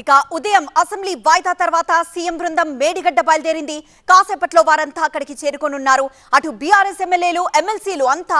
ఇక ఉదయం అసెంబ్లీ వాయిదా తర్వాత సీఎం బృందం మేడిగడ్డ బయలుదేరింది. కాసేపట్లో వారంతా అక్కడికి చేరుకోనున్నారు. అటు బీఆర్ఎస్ ఎమ్మెల్యేలు ఎమ్మెల్సీలు అంతా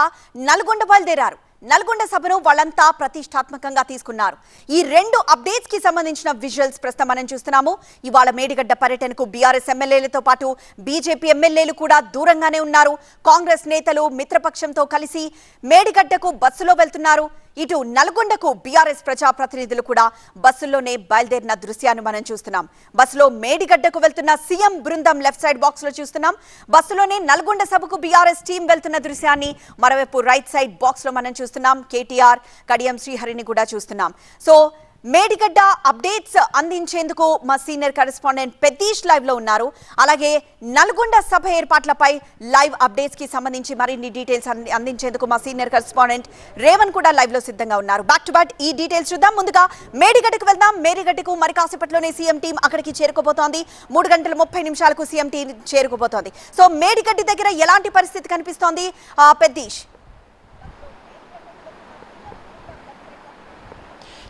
నల్గొండ బయలుదేరారు. నల్గొండ సభను వాళ్ళంతా ప్రతిష్టాత్మకంగా తీసుకున్నారు. ఈ రెండు అప్డేట్స్కి సంబంధించిన విజువల్స్ ప్రస్తుతం మనం చూస్తున్నాము. ఇవాళ మేడిగడ్డ పర్యటనకు బీఆర్ఎస్ ఎమ్మెల్యేలతో పాటు బీజేపీ ఎమ్మెల్యేలు కూడా దూరంగానే ఉన్నారు. కాంగ్రెస్ నేతలు మిత్రపక్షంతో కలిసి మేడిగడ్డకు బస్సులో వెళ్తున్నారు. ఇటు నల్గొండకు బీఆర్ఎస్ ప్రజాప్రతినిధులు కూడా బస్సుల్లోనే బయలుదేరిన దృశ్యాన్ని మనం చూస్తున్నాం. బస్సులో మేడిగడ్డకు వెళ్తున్న సీఎం బృందం లెఫ్ట్ సైడ్ బాక్స్లో చూస్తున్నాం. బస్సులోనే నల్గొండ సభకు బీఆర్ఎస్ టీం వెళ్తున్న దృశ్యాన్ని మరోవైపు రైట్ సైడ్ బాక్స్లో మనం చూస్తున్నాం. కేటీఆర్ కడియం శ్రీహరిని కూడా చూస్తున్నాం. సో మేడిగడ్డ అప్డేట్స్ అందించేందుకు మా సీనియర్ కరెస్పాండెంట్ పెద్దీష్ లైవ్లో ఉన్నారు. అలాగే నల్గొండ సభ ఏర్పాట్లపై లైవ్ అప్డేట్స్కి సంబంధించి మరిన్ని డీటెయిల్స్ అంది- అందించేందుకు మా సీనియర్ కరెస్పాండెంట్ రేవన్ కూడా లైవ్లో సిద్ధంగా ఉన్నారు. బ్యాక్ టు బ్యాక్ ఈ డీటెయిల్స్ చూద్దాం. ముందుగా మేడిగడ్డకు వెళ్దాం. మేడిగడ్డకు మరి కాసేపట్లోనే సీఎం టీం అక్కడికి చేరుకోబోతోంది. మూడు గంటల ముప్పై నిమిషాలకు సీఎం టీం చేరుకోబోతోంది. సో మేడిగడ్డ దగ్గర ఎలాంటి పరిస్థితి కనిపిస్తోంది? పెద్దీష్.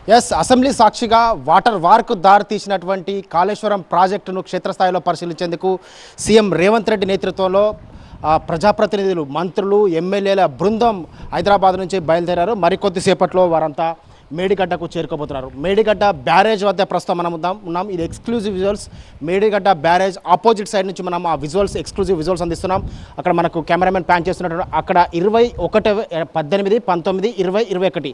ఎస్ అసెంబ్లీ సాక్షిగా వాటర్ వార్కు దారి తీసినటువంటి కాళేశ్వరం ప్రాజెక్టును క్షేత్రస్థాయిలో పరిశీలించేందుకు సీఎం రేవంత్ రెడ్డి నేతృత్వంలో ప్రజాప్రతినిధులు మంత్రులు ఎమ్మెల్యేల బృందం హైదరాబాద్ నుంచి బయలుదేరారు. మరికొద్దిసేపట్లో వారంతా మేడిగడ్డకు చేరుకోబోతున్నారు. మేడిగడ్డ బ్యారేజ్ వద్ద ప్రస్తుతం మనం ఉన్నాం ఉన్నాం. ఇది exclusive visuals Medigadda barrage opposite side నుంచి మనం ఆ విజువల్స్ ఎక్స్క్లూజివ్ విజువల్స్ అందిస్తున్నాం. అక్కడ మనకు కెమెరామెన్ ప్యాన్ చేస్తున్నట్టు అక్కడ ఇరవై ఒకటి పద్దెనిమిది పంతొమ్మిది ఇరవై ఇరవై ఒకటి.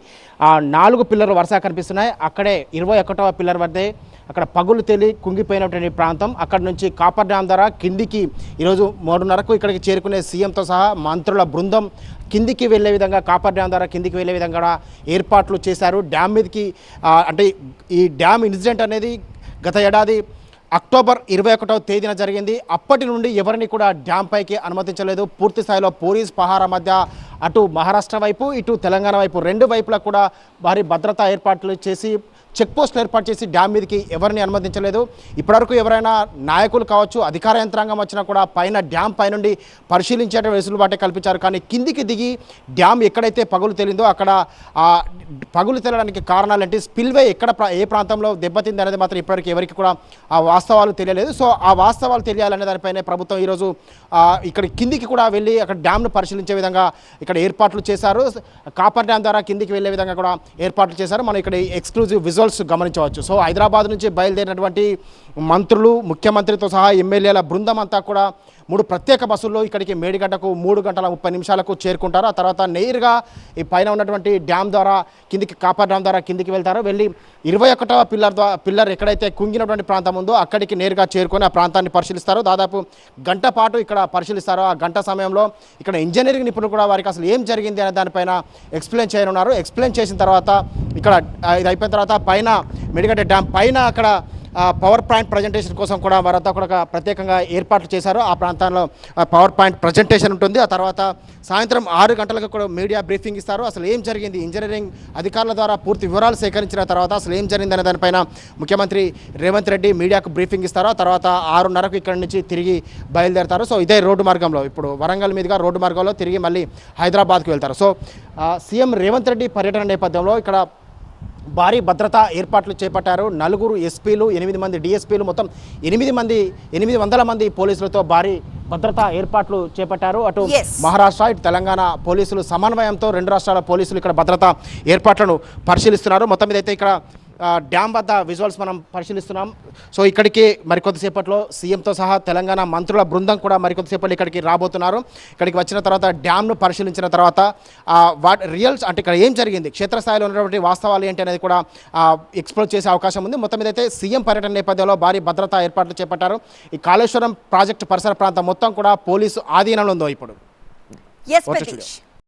ఆ నాలుగు పిల్లర్లు వరుసగా కనిపిస్తున్నాయి. అక్కడే ఇరవై ఒకటవ పిల్లర్ వద్దే అక్కడ పగులు తేలి కుంగిపోయినటువంటి ప్రాంతం. అక్కడ నుంచి కాపర్ డ్యామ్ ద్వారా కిందికి ఈరోజు మూడున్నరకు ఇక్కడికి చేరుకునే సీఎంతో సహా మంత్రుల బృందం కిందికి వెళ్ళే విధంగా కాపర్ డ్యామ్ ద్వారా కిందికి వెళ్ళే విధంగా ఏర్పాట్లు చేశారు. డ్యామ్ మీదకి అంటే ఈ డ్యామ్ ఇన్సిడెంట్ అనేది గత ఏడాది అక్టోబర్ ఇరవై ఒకటవ తేదీన జరిగింది. అప్పటి నుండి ఎవరిని కూడా డ్యామ్ పైకి అనుమతించలేదు. పూర్తి స్థాయిలో పోలీస్ పహారా మధ్య అటు మహారాష్ట్ర వైపు ఇటు తెలంగాణ వైపు రెండు వైపులా కూడా భారీ భద్రతా ఏర్పాట్లు చేసి చెక్ పోస్టులు ఏర్పాటు చేసి డ్యామ్ మీదకి ఎవరిని అనుమతించలేదు. ఇప్పటివరకు ఎవరైనా నాయకులు కావచ్చు అధికార యంత్రాంగం వచ్చినా కూడా పైన డ్యామ్ పైనుండి పరిశీలించే వెసులుబాటే కల్పించారు. కానీ కిందికి దిగి డ్యామ్ ఎక్కడైతే పగులు తేలిందో అక్కడ ఆ పగులు తేలడానికి కారణాలు స్పిల్వే ఎక్కడ ఏ ప్రాంతంలో దెబ్బతింది అనేది మాత్రం ఇప్పటివరకు ఎవరికి కూడా ఆ వాస్తవాలు తెలియలేదు. సో ఆ వాస్తవాలు తెలియాలనే దానిపైన ప్రభుత్వం ఈరోజు ఇక్కడ కిందికి కూడా వెళ్ళి అక్కడ డ్యామ్ను పరిశీలించే విధంగా ఇక్కడ ఇక్కడ ఏర్పాట్లు చేశారు. కాపర్ డ్యామ్ ద్వారా కిందికి వెళ్ళే విధంగా కూడా ఏర్పాట్లు చేశారు. మనం ఇక్కడ ఎక్స్క్లూజివ్ విజువల్స్ గమనించవచ్చు. సో హైదరాబాద్ నుంచి బయలుదేరినటువంటి మంత్రులు ముఖ్యమంత్రితో సహా ఎమ్మెల్యేల బృందం అంతా కూడా మూడు ప్రత్యేక బస్సుల్లో ఇక్కడికి మేడిగడ్డకు మూడు గంటల ముప్పై నిమిషాలకు చేరుకుంటారు. ఆ తర్వాత నేరుగా ఈ పైన ఉన్నటువంటి డ్యామ్ ద్వారా కిందికి కాపర్ డ్యామ్ ద్వారా కిందికి వెళ్తారు. వెళ్ళి ఇరవై ఒకటవ పిల్లర్ ద్వారా పిల్లర్ ఎక్కడైతే కుంగినటువంటి ప్రాంతం ఉందో అక్కడికి నేరుగా చేరుకొని ఆ ప్రాంతాన్ని పరిశీలిస్తారు. దాదాపు గంట పాటు ఇక్కడ పరిశీలిస్తారు. ఆ గంట సమయంలో ఇక్కడ ఇంజనీరింగ్ నిపుణులు కూడా వారికి అసలు ఏం జరిగింది అనే దానిపైన ఎక్స్ప్లెయిన్ చేయనున్నారు. ఎక్స్ప్లెయిన్ చేసిన తర్వాత ఇక్కడ ఇది అయిపోయిన తర్వాత పైన మెడిగడ్డ డ్యామ్ పైన అక్కడ పవర్ పాయింట్ ప్రజెంటేషన్ కోసం కూడా వారంతా కూడా ఒక ప్రత్యేకంగా ఏర్పాట్లు చేశారు. ఆ ప్రాంతాల్లో పవర్ పాయింట్ ప్రజెంటేషన్ ఉంటుంది. ఆ తర్వాత సాయంత్రం ఆరు గంటలకు కూడా మీడియా బ్రీఫింగ్ ఇస్తారు. అసలు ఏం జరిగింది? ఇంజనీరింగ్ అధికారుల ద్వారా పూర్తి వివరాలు సేకరించిన తర్వాత అసలు ఏం జరిగింది అనే దానిపైన ముఖ్యమంత్రి రేవంత్ రెడ్డి మీడియాకు బ్రీఫింగ్ ఇస్తారు. ఆ తర్వాత ఆరున్నరకు ఇక్కడి నుంచి తిరిగి బయలుదేరతారు. సో ఇదే రోడ్డు మార్గంలో. ఇప్పుడు వరంగల్ మీదుగా రోడ్డు మార్గంలో తిరిగి మళ్ళీ హైదరాబాద్కు వెళ్తారు. సో సీఎం రేవంత్ రెడ్డి పర్యటన నేపథ్యంలో ఇక్కడ భారీ భద్రతా ఏర్పాట్లు చేపట్టారు. నలుగురు ఎస్పీలు ఎనిమిది మంది డిఎస్పీలు మొత్తం ఎనిమిది మంది ఎనిమిది వందల మంది పోలీసులతో భారీ భద్రతా ఏర్పాట్లు చేపట్టారు. అటు. మహారాష్ట్ర ఇటు తెలంగాణ పోలీసులు సమన్వయంతో రెండు రాష్ట్రాల పోలీసులు ఇక్కడ భద్రతా ఏర్పాట్లను పరిశీలిస్తున్నారు. మొత్తం మీద అయితే ఇక్కడ డ్యామ్ వద్ద విజువల్స్ మనం పరిశీలిస్తున్నాం. సో ఇక్కడికి మరికొద్దిసేపట్లో సీఎంతో సహా తెలంగాణ మంత్రుల బృందం కూడా మరికొద్దిసేపట్లో ఇక్కడికి రాబోతున్నారు. ఇక్కడికి వచ్చిన తర్వాత డ్యామ్ను పరిశీలించిన తర్వాత వాట్ రియల్స్ అంటే ఇక్కడ ఏం జరిగింది? క్షేత్రస్థాయిలో ఉన్నటువంటి వాస్తవాలు ఏంటి అనేది కూడా ఎక్స్ప్లోర్ చేసే అవకాశం ఉంది. మొత్తం మీద అయితే సీఎం పర్యటన నేపథ్యంలో భారీ భద్రతా ఏర్పాట్లు చేపట్టారు. ఈ కాళేశ్వరం ప్రాజెక్టు పరిసర ప్రాంతం మొత్తం కూడా పోలీసు ఆధీనంలో ఉందో ఇప్పుడు?